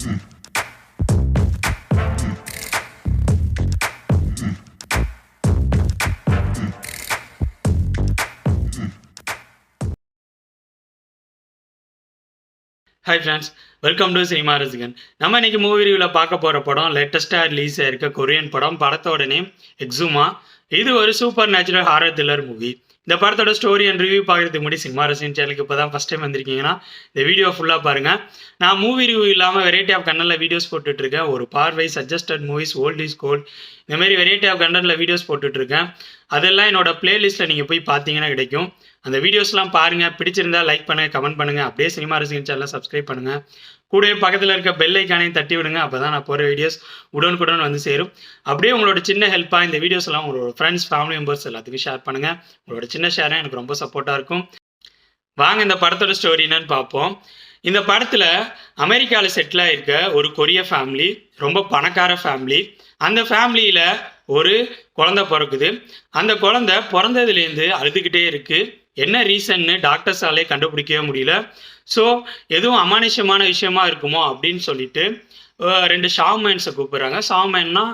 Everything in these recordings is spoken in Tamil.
Hi friends welcome to cinema ரசிகன் நம்ம இன்னைக்கு மூவி ரிவியூவில் பார்க்க போகிற படம் லேட்டஸ்ட்டாக ரிலீஸ் ஆயிருக்க கொரியன் படம் படத்தோட நேம் எக்ஸுமா இது ஒரு supernatural horror thriller movie இந்த படத்தோட ஸ்டோரி அண்ட் ரிவ்யூ பார்க்குறதுக்கு முன்னாடி சினிமா ரசிகன் சேனலுக்கு இப்போ தான் ஃபஸ்ட் டைம் வந்திருக்கீங்கன்னா இந்த வீடியோ ஃபுல்லாக பாருங்கள் நான் மூவி ரிவ்யூ இல்லாமல் வெரைட்டி ஆஃப் கண்டனில் வீடியோஸ் போட்டுட்ருக்கேன். ஒரு பார்வை suggested movies old is gold இந்த மாதிரி வெரைட்டி ஆஃப் கண்டனில் வீடியோஸ் போட்டுட்ருக்கேன். அதெல்லாம் என்னோட பிளேலிஸ்ட்டில் நீங்கள் போய் பார்த்தீங்கன்னா கிடைக்கும். அந்த வீடியோஸ்லாம் பாருங்கள் பிடிச்சிருந்தா லைக் பண்ணுங்கள் கமெண்ட் பண்ணுங்கள் அப்படியே சினிமா ரசிகன் சேனலில் சப்ஸ்கிரைப் பண்ணுங்கள் கூடவே பக்கத்தில் இருக்க பெல் ஐக்கானையும் தட்டி விடுங்க. அப்போ தான் நான் போகிற வீடியோஸ் உடனுக்குடன் வந்து சேரும். அப்படியே உங்களோட சின்ன ஹெல்ப்பாக இந்த வீடியோஸ் எல்லாம் உங்களோட ஃப்ரெண்ட்ஸ் ஃபேமிலி மெம்பர்ஸ் எல்லாத்துக்கும் ஷேர் பண்ணுங்கள் உங்களோட சின்ன ஷேரும் எனக்கு ரொம்ப சப்போர்ட்டாக இருக்கும். வாங்க இந்த படத்தோட ஸ்டோரி என்னன்னு பார்ப்போம். இந்த படத்தில் அமெரிக்காவில் செட்டில் ஆகிருக்க ஒரு கொரிய ஃபேமிலி ரொம்ப பணக்கார ஃபேமிலி அந்த ஃபேமிலியில் ஒரு குழந்தை பிறக்குது. அந்த குழந்தை பிறந்ததுலேருந்து அழுதுகிட்டே இருக்குது என்ன ரீசன்னு டாக்டர்ஸாலே கண்டுபிடிக்கவே முடியல. ஸோ எதுவும் அமானுஷமான விஷயமா இருக்குமோ அப்படின்னு சொல்லிட்டு ரெண்டு ஷாமேன்ஸை கூப்பிட்றாங்க. ஷாமேன்னா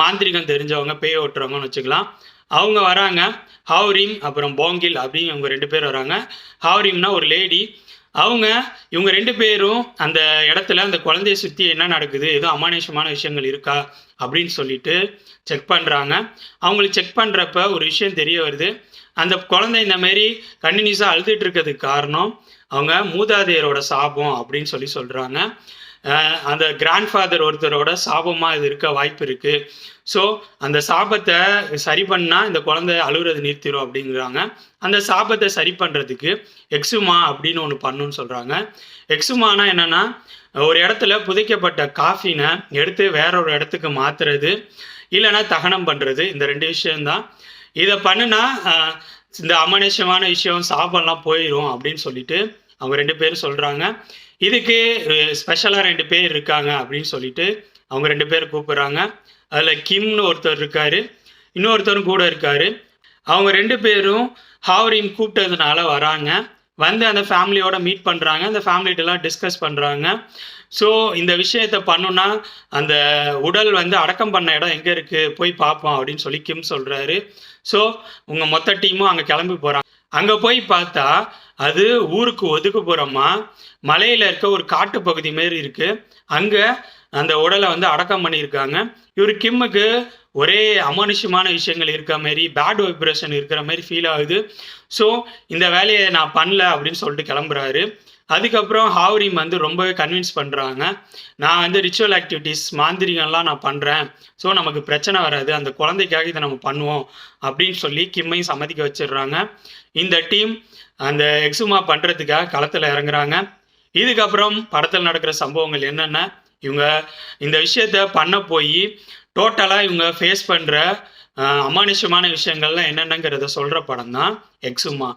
மாந்திரிகம் தெரிஞ்சவங்க பேய் ஓட்டுறவங்கன்னு வச்சுக்கலாம். அவங்க வராங்க. ஹாவ்ரீம் அப்புறம் போங்கில் அப்படின்னு இவங்க ரெண்டு பேர் வராங்க. ஹாவ்ரீம்னா ஒரு லேடி அவங்க இவங்க ரெண்டு பேரும் அந்த இடத்துல அந்த குழந்தைய சுற்றி என்ன நடக்குது? எதுவும் அமானுஷமான விஷயங்கள் இருக்கா? அப்படின்னு சொல்லிட்டு செக் பண்ணுறாங்க அவங்களுக்கு செக் பண்ணுறப்ப ஒரு விஷயம் தெரிய வருது. அந்த குழந்தை இந்த மாதிரி கண்டினியூஸாக அழுதுட்டு இருக்கிறதுக்கு காரணம் அவங்க மூதாதையரோட சாபம் அப்படின்னு சொல்லி சொல்கிறாங்க அந்த கிராண்ட்ஃபாதர் ஒருத்தரோட சாபமாக இது இருக்க வாய்ப்பு இருக்குது ஸோ அந்த சாபத்தை சரி பண்ணால் இந்த குழந்தை அழுகுறது நிறுத்திடும் அப்படிங்கிறாங்க. அந்த சாபத்தை சரி பண்ணுறதுக்கு எக்ஸுமா அப்படின்னு ஒன்று பண்ணுன்னு சொல்கிறாங்க எக்ஸுமானா என்னென்னா ஒரு இடத்துல புதைக்கப்பட்ட காஃபினை எடுத்து வேற ஒரு இடத்துக்கு மாற்றுறது இல்லைன்னா தகனம் பண்ணுறது இந்த ரெண்டு விஷயம்தான். இதை பண்ணுனா இந்த அமனுஷமான விஷயம் சாபம்லாம் போயிடும் அப்படின்னு சொல்லிட்டு அவங்க ரெண்டு பேரும் சொல்கிறாங்க இதுக்கு ஸ்பெஷலாக ரெண்டு பேர் இருக்காங்க அப்படின்னு சொல்லிட்டு அவங்க ரெண்டு பேர் கூப்பிட்றாங்க. அதில் கிம்னு ஒருத்தர் இருக்கார். இன்னொருத்தரும் கூட இருக்கார். அவங்க ரெண்டு பேரும் ஹாவரின் கூப்பிட்டதுனால வராங்க. வந்து அந்த ஃபேமிலியோட மீட் பண்ணுறாங்க அந்த ஃபேமிலிட்டெல்லாம் டிஸ்கஸ் பண்ணுறாங்க ஸோ இந்த விஷயத்தை பண்ணுனா அந்த உடல் வந்து அடக்கம் பண்ண இடம் எங்கே இருக்குது போய் பார்ப்போம் அப்படின்னு சொல்லி கிம் சொல்கிறாரு ஸோ உங்கள் மொத்த டீமும் அங்கே கிளம்பி போகிறாங்க அங்கே போய் பார்த்தா அது ஊருக்கு ஒதுக்குப்புறமா மலையில் இருக்க ஒரு காட்டு பகுதி மாரி இருக்குது அங்கே அந்த உடலை வந்து அடக்கம் பண்ணியிருக்காங்க. இவர் கிம்முக்கு ஒரே அமானுஷ்யமான விஷயங்கள் இருக்க மாதிரி பேட் வைப்ரேஷன் இருக்கிற மாதிரி ஃபீல் ஆகுது. ஸோ இந்த வேலையை நான் பண்ணல அப்படின்னு சொல்லிட்டு கிளம்புறாரு. அதுக்கப்புறம் ஹாவ்ரிம் வந்து ரொம்பவே கன்வின்ஸ் பண்ணுறாங்க நான் வந்து ரிச்சுவல் ஆக்டிவிட்டீஸ் மாந்திரிகம்லாம் நான் பண்ணுறேன் ஸோ நமக்கு பிரச்சனை வராது. அந்த குழந்தைக்காக இதை நம்ம பண்ணுவோம் அப்படின்னு சொல்லி கிம்மையும் சம்மதிக்க வச்சிடுறாங்க. இந்த டீம் அந்த எக்ஸுமா பண்ணுறதுக்காக களத்தில் இறங்குறாங்க. இதுக்கப்புறம் படத்தில் நடக்கிற சம்பவங்கள் என்னென்ன இவங்க இந்த விஷயத்த பண்ண போய் டோட்டலாக இவங்க ஃபேஸ் பண்ணுற அமானுஷமான விஷயங்கள்லாம் என்னென்னங்கிறத சொல்கிற படம் தான் எக்ஸுமா.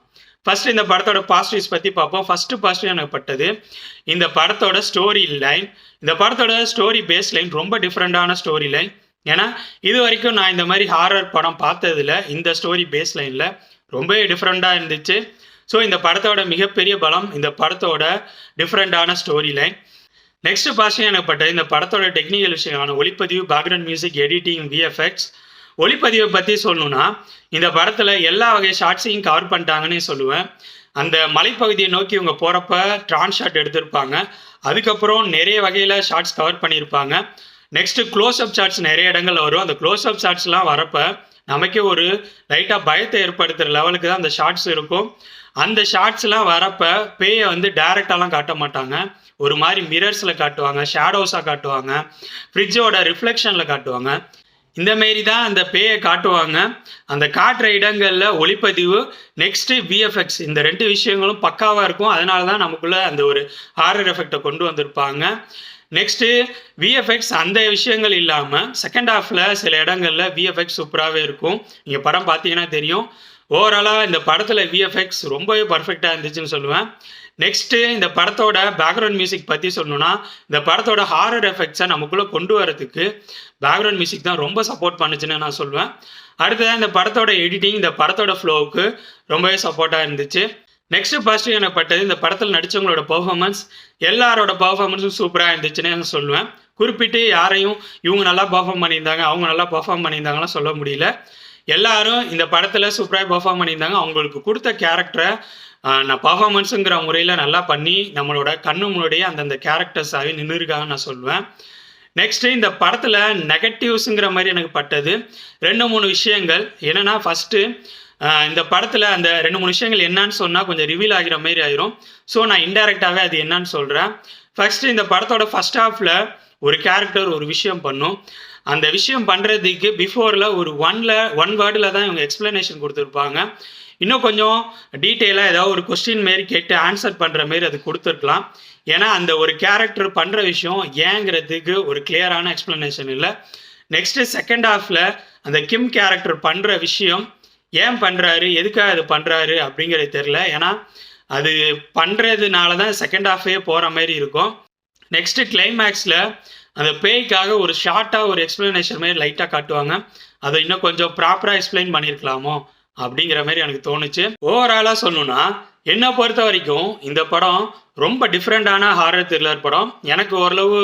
ஃபர்ஸ்ட் இந்த படத்தோட பாசிட்டிவ்ஸ் பற்றி பார்ப்போம். ஃபஸ்ட்டு பாசிட்டிவ் எனக்கு பட்டது இந்த படத்தோட ஸ்டோரி லைன் இந்த படத்தோட ஸ்டோரி பேஸ் லைன் ரொம்ப டிஃப்ரெண்டான ஸ்டோரி லைன் ஏன்னா இது வரைக்கும் நான் இந்த மாதிரி ஹாரர் படம் பார்த்ததுல இந்த ஸ்டோரி பேஸ் லைனில் ரொம்பவே டிஃப்ரெண்ட்டாக இருந்துச்சு. ஸோ இந்த படத்தோட மிகப்பெரிய பலம் இந்த படத்தோட டிஃப்ரெண்டான ஸ்டோரி லைன் நெக்ஸ்ட் பாசிட்டிவ் இந்த படத்தோட டெக்னிக்கல் விஷயமான ஒளிப்பதிவு பேக்ரவுண்ட் மியூசிக் எடிட்டிங் விஎஃப்எக்ஸ் ஒளிப்பதிவை பற்றி சொல்லணும்னா இந்த படத்தில் எல்லா வகை ஷார்ட்ஸையும் கவர் பண்ணிட்டாங்கன்னே சொல்லுவேன். அந்த மலைப்பகுதியை நோக்கி இவங்க போகிறப்ப ட்ரான் ஷாட் எடுத்திருப்பாங்க. அதுக்கப்புறம் நிறைய வகையில் ஷார்ட்ஸ் கவர் பண்ணியிருப்பாங்க. நெக்ஸ்ட்டு க்ளோஸ் அப் ஷார்ட்ஸ் நிறைய இடங்கள்ல வரும். அந்த க்ளோஸ் அப் ஷார்ட்ஸ்லாம் வரப்போ நமக்கே ஒரு லைட்டாக பயத்தை ஏற்படுத்துகிற லெவலுக்கு தான் அந்த ஷார்ட்ஸ் இருக்கும். அந்த ஷார்ட்ஸ்லாம் வரப்போ பேயை வந்து டைரெக்டாலாம் காட்ட மாட்டாங்க. ஒரு மாதிரி மிரர்ஸில் காட்டுவாங்க ஷேடோஸாக காட்டுவாங்க ஃப்ரிட்ஜோட ரிஃப்ளெக்ஷனில் காட்டுவாங்க. இந்த மாரி தான் அந்த பேயை காட்டுவாங்க. அந்த காட்டுற இடங்களில் ஒளிப்பதிவு நெக்ஸ்ட்டு விஎஃப்எக்ஸ் இந்த ரெண்டு விஷயங்களும் பக்காவாக இருக்கும். அதனால தான் நமக்குள்ளே அந்த ஒரு ஹாரர் எஃபெக்டை கொண்டு வந்திருப்பாங்க. நெக்ஸ்ட்டு விஎஃப்எக்ஸ் அந்த விஷயங்கள் இல்லாமல் செகண்ட் ஹாஃபில் சில இடங்களில் விஎஃப்எக்ஸ் சூப்பராகவே இருக்கும். நீங்கள் படம் பார்த்தீங்கன்னா தெரியும். ஓவராலாக இந்த படத்தில் விஎஃப்எக்ஸ் ரொம்பவே பர்ஃபெக்டாக இருந்துச்சுன்னு சொல்லுவேன். நெக்ஸ்ட்டு இந்த படத்தோட பேக்ரவுண்ட் மியூசிக் பற்றி சொல்லணும்னா இந்த படத்தோட ஹாரர் எஃபெக்ட்ஸை நமக்குள்ளே கொண்டு வரதுக்கு பேக்ரவுண்ட் மியூசிக் தான் ரொம்ப சப்போர்ட் பண்ணுச்சுன்னு நான் சொல்லுவேன். அடுத்ததாக இந்த படத்தோட எடிட்டிங் இந்த படத்தோட ஃப்ளோவுக்கு ரொம்பவே சப்போர்ட்டாக இருந்துச்சு. நெக்ஸ்ட் பாசிட்டிவ் எனப்பட்டது இந்த படத்தில் நடித்தவங்களோட பர்ஃபார்மன்ஸ் எல்லாரோட பர்ஃபார்மன்ஸும் சூப்பராக இருந்துச்சுன்னு நான் சொல்லுவேன். குறிப்பிட்டு யாரையும் இவங்க நல்லா பர்ஃபார்ம் பண்ணியிருந்தாங்க அவங்க நல்லா பர்ஃபார்ம் பண்ணியிருந்தாங்கலாம் சொல்ல முடியல. எல்லாரும் இந்த படத்தில் சூப்பராக பர்ஃபார்ம் பண்ணியிருந்தாங்க. அவங்களுக்கு கொடுத்த கேரக்டரை நான் பர்ஃபார்மன்ஸுங்கிற முறையில் நல்லா பண்ணி நம்மளோட கண்ணு முன்னாடியே அந்தந்த கேரக்டர்ஸாகவே நின்றுருக்காங்கன்னு நான் சொல்லுவேன். நெக்ஸ்ட்டு இந்த படத்தில் நெகட்டிவ்ஸுங்கிற மாதிரி எனக்கு பட்டது. ரெண்டு மூணு விஷயங்கள். என்னென்னா ஃபஸ்ட்டு இந்த படத்தில் அந்த ரெண்டு மூணு விஷயங்கள் என்னன்னு சொன்னால் கொஞ்சம் ரிவீல் ஆகிற மாதிரி ஆயிரும். ஸோ நான் இன்டெரக்டாகவே அது என்னன்னு சொல்கிறேன் ஃபஸ்ட்டு இந்த படத்தோட ஃபஸ்ட் ஹாஃபில் ஒரு கேரக்டர் ஒரு விஷயம் பண்ணும். அந்த விஷயம் பண்ணுறதுக்கு பிஃபோரில் ஒரு ஒன்ல ஒன் வேர்டில் தான் இவங்க எக்ஸ்ப்ளனேஷன் கொடுத்துருப்பாங்க. இன்னும் கொஞ்சம் டீட்டெயிலாக ஏதாவது ஒரு கொஸ்டின் மாரி கேட்டு ஆன்சர் பண்ணுற மாரி அது கொடுத்துருக்கலாம். ஏன்னா அந்த ஒரு கேரக்டர் பண்ணுற விஷயம் ஏங்கிறதுக்கு ஒரு கிளியரான எக்ஸ்ப்ளனேஷன் இல்லை. நெக்ஸ்ட்டு செகண்ட் ஹாஃபில் அந்த கிம் கேரக்டர் பண்ணுற விஷயம் ஏன் பண்ணுறாரு எதுக்காக அது பண்ணுறாரு அப்படிங்கிறது தெரில ஏன்னா அது பண்ணுறதுனால தான் செகண்ட் ஹாஃபே போகிற மாதிரி இருக்கும். நெக்ஸ்ட்டு கிளைமேக்ஸில் அந்த பேய்க்காக ஒரு ஷார்ட்டாக ஒரு எக்ஸ்ப்ளனேஷன் மாதிரி லைட்டாக காட்டுவாங்க. அதை இன்னும் கொஞ்சம் ப்ராப்பராக எக்ஸ்பிளைன் பண்ணியிருக்கலாமோ அப்படிங்கிற மாதிரி எனக்கு தோணுச்சு. ஓவராலாக சொல்லணும்னா என்னை பொறுத்த வரைக்கும் இந்த படம் ரொம்ப டிஃப்ரெண்ட்டான ஹாரர் த்ரில்லர் படம். எனக்கு ஓரளவு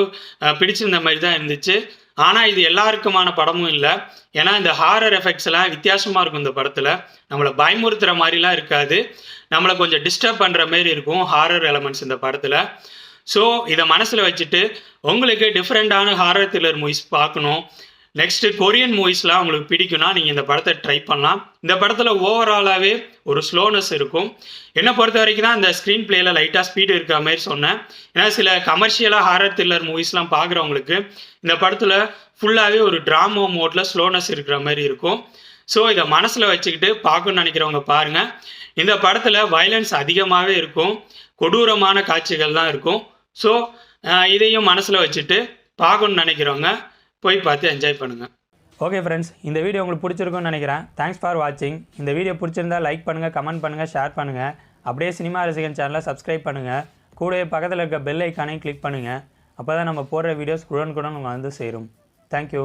பிடிச்சிருந்த மாதிரி தான் இருந்துச்சு. ஆனால் இது எல்லாருக்குமான படமும் இல்லை. ஏன்னா இந்த ஹாரர் எஃபெக்ட்ஸ் எல்லாம் வித்தியாசமாக இருக்கும் இந்த படத்தில். நம்மளை பயமுறுத்துகிற மாதிரிலாம் இருக்காது. நம்மளை கொஞ்சம் டிஸ்டர்ப் பண்ணுற மாதிரி இருக்கும் ஹாரர் எலமெண்ட்ஸ் இந்த படத்தில். ஸோ இதை மனசில் வச்சுட்டு உங்களுக்கு டிஃப்ரெண்ட்டான ஹாரர் த்ரில்லர் மூவிஸ் பார்க்கணும். நெக்ஸ்ட்டு கொரியன் மூவிஸ்லாம் உங்களுக்கு பிடிக்கும்னா நீங்கள் இந்த படத்தை ட்ரை பண்ணலாம். இந்த படத்தில் ஓவராலாகவே ஒரு ஸ்லோனஸ் இருக்கும். என்னை பொறுத்த வரைக்கும் தான் இந்த ஸ்க்ரீன் பிளேயில் லைட்டாக ஸ்பீடு இருக்கிற மாதிரி சொன்னேன். ஏன்னா சில கமர்ஷியலாக ஹாரர் த்ரில்லர் மூவிஸ்லாம் பார்க்குறவங்களுக்கு இந்த படத்தில் ஃபுல்லாகவே ஒரு ட்ராமா மோட்டில் ஸ்லோனஸ் இருக்கிற மாதிரி இருக்கும். ஸோ இதை மனசில் வச்சுக்கிட்டு பார்க்கணும்னு நினைக்கிறவங்க பாருங்கள் இந்த படத்தில் வயலன்ஸ் அதிகமாகவே இருக்கும். கொடூரமான காட்சிகள் தான் இருக்கும். ஸோ இதையும் மனசில் வச்சுட்டு பார்க்கணும்னு நினைக்கிறவங்க போய் பார்த்து என்ஜாய் பண்ணுங்கள் ஓகே ஃப்ரெண்ட்ஸ் இந்த வீடியோ உங்களுக்கு பிடிச்சிருக்கும்னு நினைக்கிறேன். தேங்க்ஸ் ஃபார் வாட்சிங் இந்த வீடியோ பிடிச்சிருந்தா லைக் பண்ணுங்கள் கமெண்ட் பண்ணுங்கள் ஷேர் பண்ணுங்கள் அப்படியே சினிமா ரசிகன் சேனலை சப்ஸ்கிரைப் பண்ணுங்கள் கூடவே பக்கத்தில் இருக்க பெல் ஐக்கானையும் கிளிக் பண்ணுங்கள் அப்போ தான் நம்ம போடுற வீடியோஸ் குடன் குடன் உங்களுக்கு வந்து சேரும். தேங்க்யூ